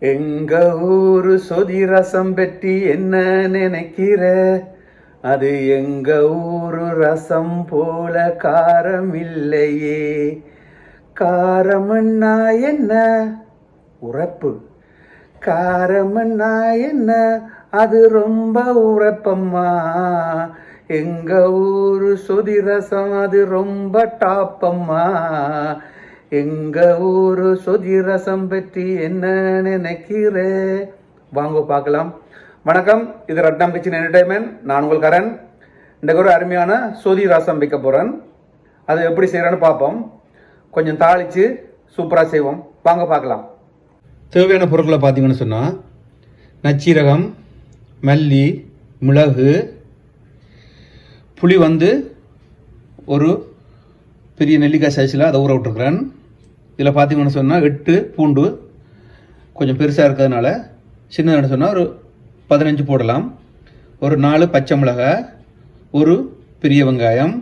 எங்க ஊரு சொதி ரசம் பற்றி என்ன நினைக்கிற? அது எங்க ஊரு ரசம் போல காரம் இல்லையே காரமண்ணா என்ன? உறப்பு காரமண்ணா என்ன? அது ரொம்ப உறப்பம்மா எங்க ஊரு சொதி ரசம் அது ரொம்ப டாப்பம்மா. எங்க ஊரு சொதி ரசம் பற்றி என்ன நினைக்கிறே? வாங்க பார்க்கலாம். வணக்கம் இது ரட்னம் கிச்சன் என்டர்டைன்மெண்ட் நான் உங்கள் கரண். இன்றைக்கு ஒரு அருமையான சொதி ரசம் வைக்க போகிறேன் அது எப்படி செய்கிறேன்னு பார்ப்போம். கொஞ்சம் தாளித்து சூப்பராக செய்வோம். வாங்க பார்க்கலாம். தேவையான பொருட்களை பார்த்தீங்கன்னு சொன்னால் நச்சீரகம் மல்லி மிளகு புளி வந்து ஒரு பெரிய நெல்லிக்காய் சைஸில் அதை ஊற விட்டுருக்குறேன். இதில் பார்த்தீங்கன்னு சொன்னால் எட்டு பூண்டு கொஞ்சம் பெருசாக இருக்கிறதுனால சின்னதுன்னு சொன்னால் ஒரு பதினஞ்சு போடலாம். ஒரு நாலு பச்சை மிளகாய் ஒரு பெரிய வெங்காயம்.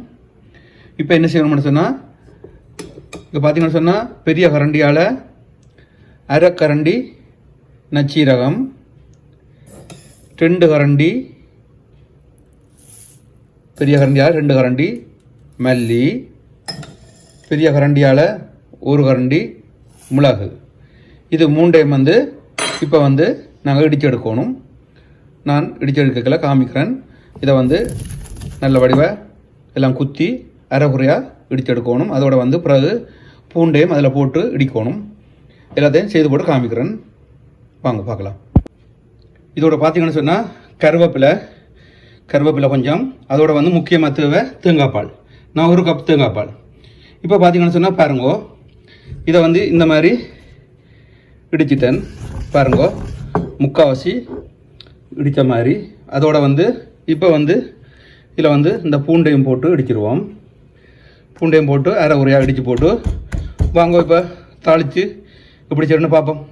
இப்போ என்ன செய்யணும்னு சொன்னால் இப்போ பார்த்தீங்கன்னு சொன்னால் பெரிய கரண்டியால் அரை கரண்டி நச்சீரகம் ரெண்டு கரண்டி பெரிய கரண்டியால் ரெண்டு கரண்டி மல்லி பெரிய கரண்டியால் ஒரு கரண்டி மிளகு. இது மூண்டையும் வந்து இப்போ வந்து நாங்கள் இடித்து எடுக்கணும் நான் இடித்து எடுக்கல காமிக்கிறேன். இதை வந்து நல்ல வடிவ எல்லாம் குத்தி அரைகுறையாக இடித்து எடுக்கணும் அதோட வந்து பிறகு பூண்டையும் அதில் போட்டு இடிக்கணும். எல்லாத்தையும் செய்து போட்டு காமிக்கிறேன். வாங்க பார்க்கலாம். இதோட பார்த்தீங்கன்னு சொன்னால் கருவேப்பிலை கருவேப்பிலை கொஞ்சம். அதோட வந்து முக்கியமாக தேவை தேங்காய் பால். நான் ஒரு கப் தேங்காய் பால். இப்போ பார்த்தீங்கன்னு சொன்னால் பாருங்கோ. இதை வந்து இந்த மாதிரி இடிச்சிட்டேன். பாருங்கோ. முக்காவாசி இடித்த மாதிரி. அதோட வந்து இப்போ வந்து இதில் வந்து இந்த பூண்டையும் போட்டு இடிச்சிருவோம். பூண்டையும் போட்டு அரை உரையாக இடித்து போட்டு வாங்க இப்போ தாளித்து எப்படி செய்யணும்னு பார்ப்போம்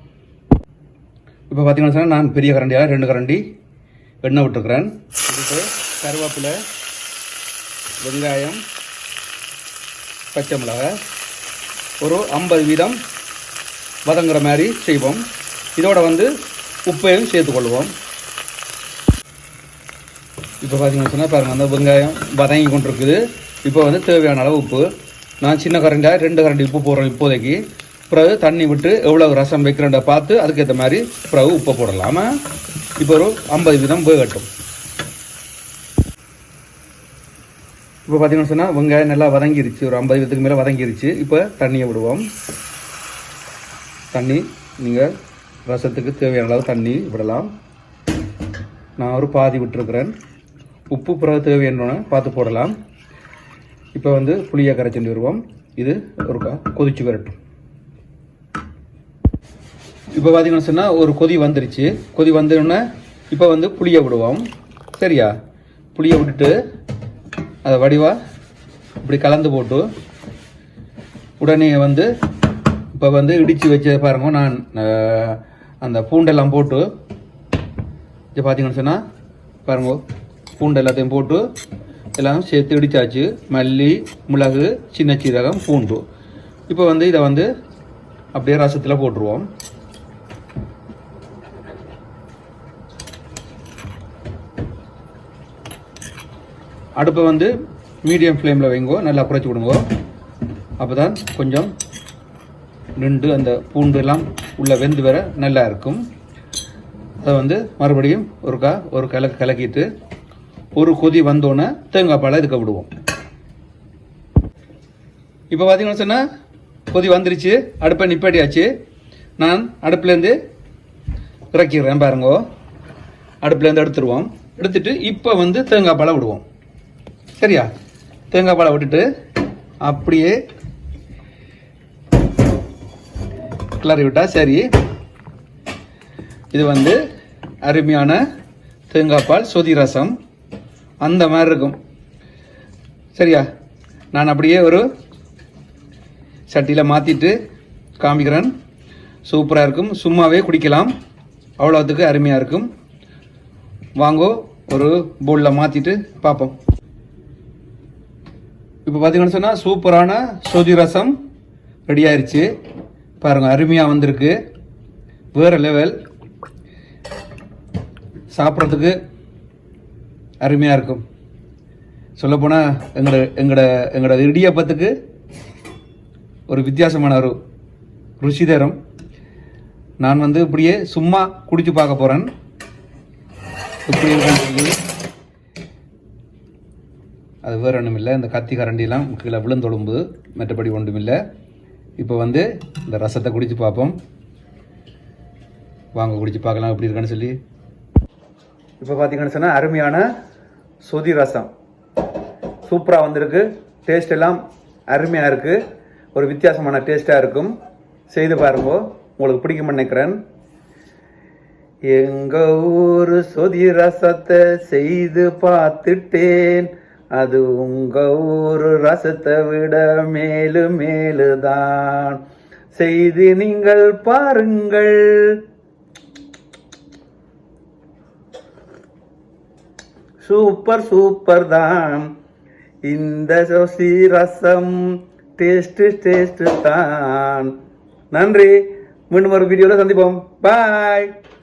இப்போ பார்த்தீங்கன்னா சொன்னால் நான் பெரிய கரண்டியாக ரெண்டு கரண்டி எண்ணெய் விட்டுருக்குறேன். இதுக்கு கருவேப்பிலை வெங்காயம் பச்சை மிளகாய் ஒரு ஐம்பது வீதம் வதங்குற மாதிரி செய்வோம். இதோட வந்து உப்பையும் சேர்த்துக்கொள்வோம். இப்போ பார்த்தீங்கன்னு சொன்னால் பாருங்கள் அந்த வெங்காயம் வதங்கி கொண்டிருக்குது. இப்போ வந்து தேவையான அளவு உப்பு. நான் சின்ன கரண்டியாக ரெண்டு கரண்டி உப்பு போடுறேன் இப்போதைக்கு. பிறகு தண்ணி விட்டு எவ்வளோ ரசம் வைக்கிறேன்ட பார்த்து அதுக்கேற்ற மாதிரி பிறகு உப்பை போடலாமா. இப்போ ஒரு ஐம்பது வீதம் வேகட்டும். இப்போ பார்த்தீங்கன்னா சொன்னால் வெங்காயம் நல்லா வதங்கிருச்சு. ஒரு ஐம்பது விதத்துக்கு மேலே வதங்கிருச்சு. இப்போ தண்ணியை விடுவோம். தண்ணி நீங்கள் ரசத்துக்கு தேவையான அளவு தண்ணி விடலாம். நான் ஒரு பாதி விட்டுருக்குறேன். உப்பு பிறகு தேவையான பார்த்து போடலாம். இப்போ வந்து புளியை கரைச்சிட்டு வருவோம். இது ஒரு க- கொதிச்சு வரட்டும். இப்போ பார்த்தீங்கன்னு சொன்னால் ஒரு கொதி வந்துருச்சு. கொதி வந்தோடனே இப்போ வந்து புளியை விடுவோம். சரியா? புளியை விட்டுட்டு அதை வடிவாக இப்படி கலந்து போட்டு உடனே வந்து இப்போ வந்து இடித்து வச்ச பாருங்க நான் அந்த பூண்டெல்லாம் போட்டு இது பார்த்தீங்கன்னு சொன்னால் பாருங்க பூண்டு எல்லாத்தையும் போட்டு எல்லாம் சேர்த்து இடித்தாச்சு மல்லி மிளகு சின்ன சீரகம் பூண்டு. இப்போ வந்து இதை வந்து அப்படியே ரசத்தில் போட்டுருவோம். அடுப்பை வந்து மீடியம் ஃப்ளேமில் வைங்கோ நல்லா குறைச்சி விடுங்கோ. அப்போ தான் கொஞ்சம் நின்று அந்த பூண்டு எல்லாம் உள்ளே வெந்து வர நல்லா இருக்கும். அதை வந்து மறுபடியும் ஒரு ஒரு கலக்கு கலக்கிட்டு ஒரு கொதி வந்தோன்னே தேங்காய் பாலை இதுக்க விடுவோம். இப்போ பார்த்தீங்கன்னு சொன்னால் கொதி வந்துருச்சு அடுப்பை நிப்பாட்டியாச்சு. நான் அடுப்புலேருந்து இறக்கிடுறேன் பாருங்கோ. அடுப்புலேருந்து எடுத்துருவோம். எடுத்துட்டு இப்போ வந்து தேங்காய் பாலை விடுவோம். சரியா? தேங்காய் பாலை விட்டுட்டு அப்படியே கிளறி விட்டா சரி. இது வந்து அருமையான தேங்காய் பால் சொதி ரசம். அந்த மாதிரி இருக்கும். சரியா? நான் அப்படியே ஒரு சட்டியில் மாற்றிட்டு காமிக்கிறேன். சூப்பராக இருக்கும். சும்மாவே குடிக்கலாம். அவ்வளோத்துக்கு அருமையாக இருக்கும். வாங்கோ ஒரு பவுலில் மாற்றிட்டு பார்ப்போம் இப்போ பார்த்தீங்கன்னு சொன்னால் சூப்பரான சொதி ரசம் ரெடி ஆயிடுச்சு பாருங்கள் அருமையாக வந்திருக்கு. வேறு லெவல் சாப்பிட்றதுக்கு அருமையாக இருக்கும். சொல்லப்போனால் எங்களோட எங்களோட எங்களோட இடியப்பத்துக்கு ஒரு வித்தியாசமான ஒரு ருசி தரும். நான் வந்து இப்படியே சும்மா குடிச்சு பார்க்க போகிறேன் இப்படி இருக்குன்னு சொல்லி அது வேறு ஒன்றும் இல்லை. இந்த கத்தி கரண்டிலாம் கீழே விழுந்தொழும்பு. மற்றபடி ஒன்றும் இல்லை. இப்போ வந்து இந்த ரசத்தை குடித்து பார்ப்போம். வாங்க குடித்து பார்க்கலாம். எப்படி இருக்கான்னு சொல்லி. இப்போ பார்த்தீங்கன்னு சொன்னால் அருமையான சொதி ரசம். சூப்பராக வந்திருக்கு. டேஸ்ட் எல்லாம் அருமையாக இருக்குது ஒரு வித்தியாசமான டேஸ்ட்டாக இருக்கும். செய்து பாருங்கோ. உங்களுக்கு பிடிக்கும்னு நினைக்கிறேன். எங்கள் ஊர் சொதி ரசத்தை செய்து பார்த்துட்டேன். அது உங்க ஊரு ரசத்தை விட மேலு மேலுதான். செய்து நீங்கள் பாருங்கள். சூப்பர் சூப்பர் தான். இந்த சோசி ரசம் டேஸ்ட் டேஸ்ட் தான். நன்றி. மீண்டும் ஒரு வீடியோவில் சந்திப்போம். பாய்.